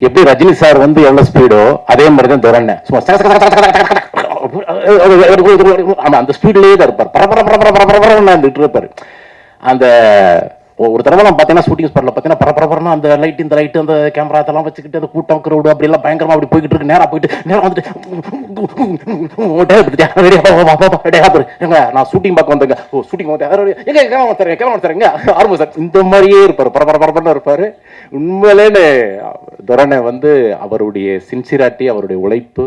எப்படி ரஜினி சார் வந்து எவ்வளவு ஸ்பீடோ அதே மாதிரி தான் துரண்ண சும்மா ஆமா அந்த ஸ்பீட்லயே தான் இருப்பார் பரபர பரபர பரபரன்னு இருப்பாரு அந்த ஒரு தடவை பார்த்தீங்கன்னா ஷூட்டிங் ஸ்பாட்ல பார்த்தீங்கன்னா பரபரப்பரனா அந்த லைட் இந்த லைட் அந்த கேமரா அதெல்லாம் வச்சுக்கிட்டு அந்த கூட்டம் crowd அப்படி எல்லாம் பயங்கரமா அப்படி போய்கிட்டு இருக்கு. நேரா போயிட்டு நேரம் வந்துட்டு நான் ஷூட்டிங் பார்க்க வந்தேங்க. ஓ ஷூட்டிங் வந்து எங்க கேமரா தரேன் கேமரா தரேங்க ஆரம்பம் சார் இந்த மாதிரியே இருப்பாரு. பரபர பரபரன்னு இருப்பாரு. உண்மையிலேன்னு துரனை வந்து அவருடைய சின்சிராட்டி அவருடைய உழைப்பு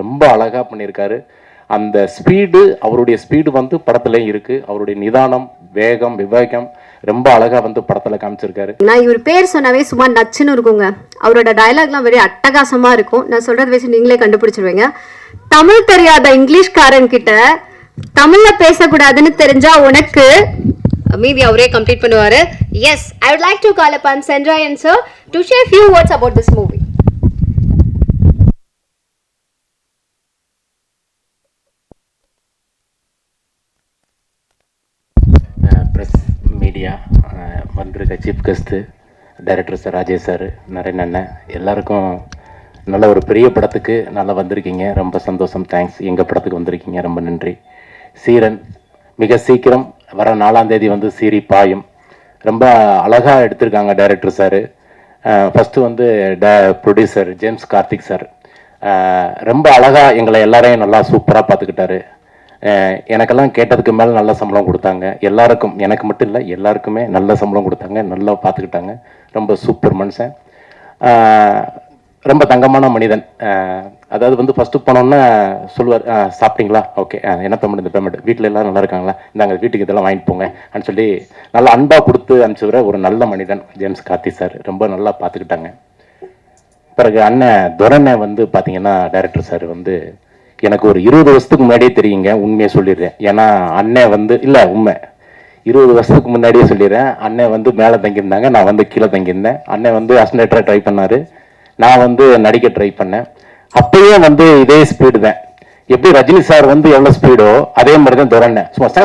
ரொம்ப அழகா பண்ணியிருக்காரு. அந்த ஸ்பீடு அவருடைய ஸ்பீடு வந்து படத்துலயும் இருக்கு. அவருடைய நிதானம் வேகம் விவேகம் ரொம்ப அழகா வந்து படத்துல காமிச்சிருக்காரு. நான் இவர் பேர் சொன்னாவே சும்மா நச்சுன்னு இருக்குங்க. அவரோட டயலாக்லாம் வெரி அட்டகாசமா இருக்கும். நான் சொல்றது வச்சு நீங்களே கண்டுபிடிச்சிருவீங்க. தமிழ் தெரியாத இங்கிலீஷ்காரன் கிட்ட தமிழ்ல பேசக்கூடாதுன்னு தெரிஞ்சா உனக்கு மீதி அவரே கம்ப்ளீட் பண்ணுவாரு. Yes I would like to call up upon Sendrayan sir to share few words about this movie press media வந்திருக்க chief guest director sir Rajesh sir Naren அண்ணன் எல்லாருக்கும் நல்ல ஒரு பெரிய படத்துக்கு நல்லா வந்திருக்கீங்க. ரொம்ப சந்தோஷம். தேங்க்ஸ் எங்கள் படத்துக்கு வந்திருக்கீங்க. ரொம்ப நன்றி. சீரன் மிக சீக்கிரம் வர நாலாம் தேதி வந்து சீரி பாயும். ரொம்ப அழகாக எடுத்திருக்காங்க டைரக்டர் சார் ஃபஸ்ட்டு வந்து ட ப்ரொடியூசர் ஜேம்ஸ் கார்த்திக் சார் ரொம்ப அழகாக எங்களை எல்லாரையும் நல்லா சூப்பராக பார்த்துக்கிட்டாரு. எனக்கெல்லாம் கேட்டதுக்கு மேலே நல்ல சம்பளம் கொடுத்தாங்க. எல்லாருக்கும் எனக்கு மட்டும் இல்லை எல்லாருக்குமே நல்ல சம்பளம் கொடுத்தாங்க. நல்லா பார்த்துக்கிட்டாங்க ரொம்ப சூப்பர் மனுஷன். ரொம்ப தங்கமான மனிதன். அதாவது வந்து ஃபஸ்ட்டு போனோன்னே சொல்லுவார் சாப்பிட்டீங்களா? ஓகே என்ன பேமெண்ட் இந்த பேமெண்ட் வீட்டில் எல்லாரும் நல்லா இருக்காங்களா? இந்தாங்க வீட்டுக்கு இதெல்லாம் வாங்கிட்டு போங்க. அப்படின்னு சொல்லி நல்லா அன்பாக கொடுத்து அனுப்பிச்சுக்கிற ஒரு நல்ல மனிதன் ஜேம்ஸ் கார்த்தி சார் ரொம்ப நல்லா பார்த்துக்கிட்டாங்க பிறகு அண்ணன் துரனை வந்து பார்த்தீங்கன்னா டைரக்டர் சார் வந்து எனக்கு ஒரு இருபது வருஷத்துக்கு முன்னாடியே தெரியுங்க உண்மையை சொல்லிடுறேன் ஏன்னா அண்ணன் வந்து இல்லை உண்மை இருபது வருஷத்துக்கு முன்னாடியே சொல்லிடுறேன் அண்ணன் வந்து மேலே தங்கியிருந்தாங்க நான் வந்து கீழே தங்கியிருந்தேன் அண்ணன் வந்து அஸ்னேட்டராக ட்ரை பண்ணார் நான் வந்து நடிக்க ட்ரை பண்ணேன் அப்பயே வந்து இதே ஸ்பீடு தான் எப்படி ரஜினி சார் வந்து எவ்வளோ ஸ்பீடோ அதே மாதிரி தான் துரண்ண சும்மா சக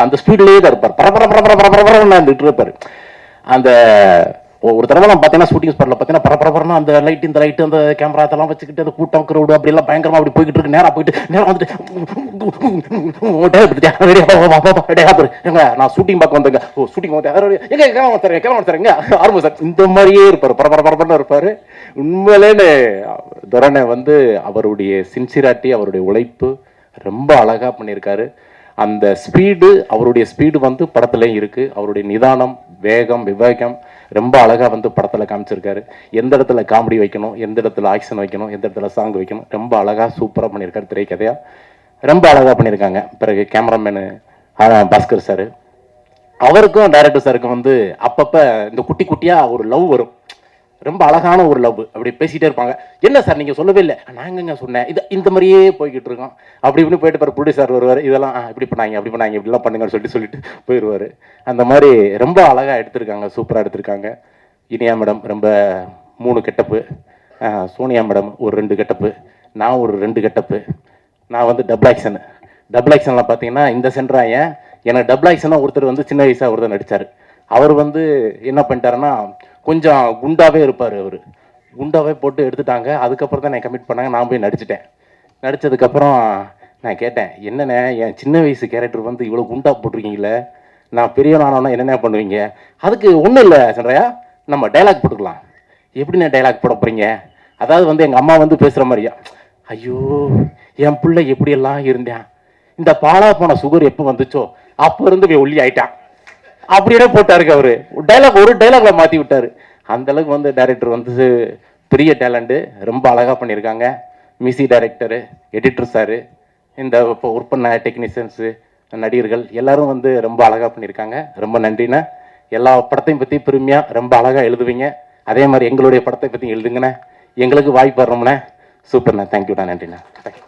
அந்த ஸ்பீட்லேயே தான் இருப்பார் பரபர பரபர அந்த ஒரு தடவை பார்த்தீங்கன்னா ஷூட்டிங் ஸ்பாட்ல பார்த்தீங்கன்னா பரபரப்பரனா அந்த லைட் இந்த லைட் அந்த கேமரா அதெல்லாம் வச்சுக்கிட்டு அந்த கூட்டம் crowd அப்படி எல்லாம் பயங்கரமா அப்படி போய்கிட்டு இருக்கு. நேரா போயிட்டு நேரம் வந்துட்டு நான் ஷூட்டிங் பார்க்க வந்தேங்க. ஓ ஷூட்டிங் வந்து எங்க கேமரா தரேன் கேமரா தரேங்க ஆரம்பம் சார் இந்த மாதிரியே இருப்பாரு. பரபர பரபரன்னு இருப்பாரு. உண்மையிலேன்னு துரணை வந்து அவருடைய சின்சிராட்டி அவருடைய உழைப்பு ரொம்ப அழகா பண்ணியிருக்காரு. அந்த ஸ்பீடு அவருடைய ஸ்பீடு வந்து படத்துலேயும் இருக்குது அவருடைய நிதானம் வேகம் விவேகம் ரொம்ப அழகாக வந்து படத்தில் காமிச்சிருக்காரு. எந்த இடத்துல காமெடி வைக்கணும் எந்த இடத்துல ஆக்ஷன் வைக்கணும் எந்த இடத்துல சாங் வைக்கணும் ரொம்ப அழகாக சூப்பராக பண்ணியிருக்காரு திரைக்கதையாக ரொம்ப அழகாக பண்ணியிருக்காங்க பிறகு கேமராமேனு பாஸ்கர் சார் அவருக்கும் டைரக்டர் சாருக்கும் வந்து அப்பப்போ இந்த குட்டி குட்டியாக ஒரு லவ் வரும். ரொம்ப அழகான ஒரு லவ் அப்படி பேசிட்டே இருப்பாங்க. என்ன சார் நீங்கள் சொல்லவே இல்லை. நாங்கங்க சொன்னேன்? இது இந்த மாதிரியே போய்கிட்டு இருக்கோம். அப்படி இப்படி போயிட்டு பாரு ப்ரொடியூசர் வருவார். இதெல்லாம் ஆ, இப்படி பண்ணாங்க அப்படி பண்ணாங்க இப்படிலாம் பண்ணுங்கன்னு சொல்லிட்டு சொல்லிட்டு போயிடுவாரு அந்த மாதிரி ரொம்ப அழகாக எடுத்திருக்காங்க சூப்பராக எடுத்திருக்காங்க. இனியா மேடம் ரொம்ப மூணு கெட்டப்பு. சோனியா மேடம் ஒரு ரெண்டு கெட்டப்பு. நான் ஒரு ரெண்டு கெட்டப்பு. நான் வந்து டபுள் ஆக்ஷன் டபுள் ஆக்ஷனில் பார்த்தீங்கன்னா இந்த சென்ட்ராயன் எனக்கு டபுள் ஆக்ஷனாக ஒருத்தர் வந்து சின்ன வயசாக ஒருத்தர் நடிச்சார். அவர் வந்து என்ன பண்ணிட்டாருன்னா கொஞ்சம் குண்டாவே இருப்பார் அவர். குண்டாவே போட்டு எடுத்துட்டாங்க. அதுக்கப்புறம் தான் நான் கமிட் பண்ணாங்க. நான் போய் நடிச்சிட்டேன். நடித்ததுக்கப்புறம் நான் கேட்டேன் என்னண்ணே என் சின்ன வயசு கேரக்டர் வந்து இவ்வளோ குண்டா போட்டிருக்கீங்களே நான் பெரியவனானோன்னா என்னென்ன பண்ணுவீங்க? அதுக்கு ஒன்றும் இல்லை சந்திரையா. நம்ம டைலாக் போட்டுக்கலாம். எப்படிண்ணே டைலாக் போட போகிறீங்க அதாவது வந்து எங்கள் அம்மா வந்து பேசுகிற மாதிரியா ஐயோ என் பிள்ளை எப்படியெல்லாம் இருந்தேன்? இந்த பாலா போன சுகர் எப்போ வந்துச்சோ? அப்போ இருந்து இவன் ஒல்லி ஆயிட்டான். அப்படியே போட்டாருக்கு அவரு. டைலாக் ஒரு டைலாக்ல மாத்தி விட்டாரு. அந்த அளவுக்கு வந்து டைரக்டர் வந்து பெரிய டேலண்டு ரொம்ப அழகாக பண்ணியிருக்காங்க. மியூசிக் டைரக்டரு எடிட்டர் சாரு இந்த இப்போ ஒர்க் பண்ண டெக்னீஷியன்ஸு நடிகர்கள் எல்லாரும் வந்து ரொம்ப அழகாக பண்ணியிருக்காங்க. ரொம்ப நன்றிண்ணே. எல்லா படத்தையும் பற்றி பெருமையாக ரொம்ப அழகாக எழுதுவீங்க. அதே மாதிரி எங்களுடைய படத்தை பற்றி எழுதுங்கண்ணே. எங்களுக்கு வாய்ப்பு வரணும்ண்ணே சூப்பர்ண்ணே தேங்க்யூண்ணா நன்றிண்ணே. தேங்க்யூ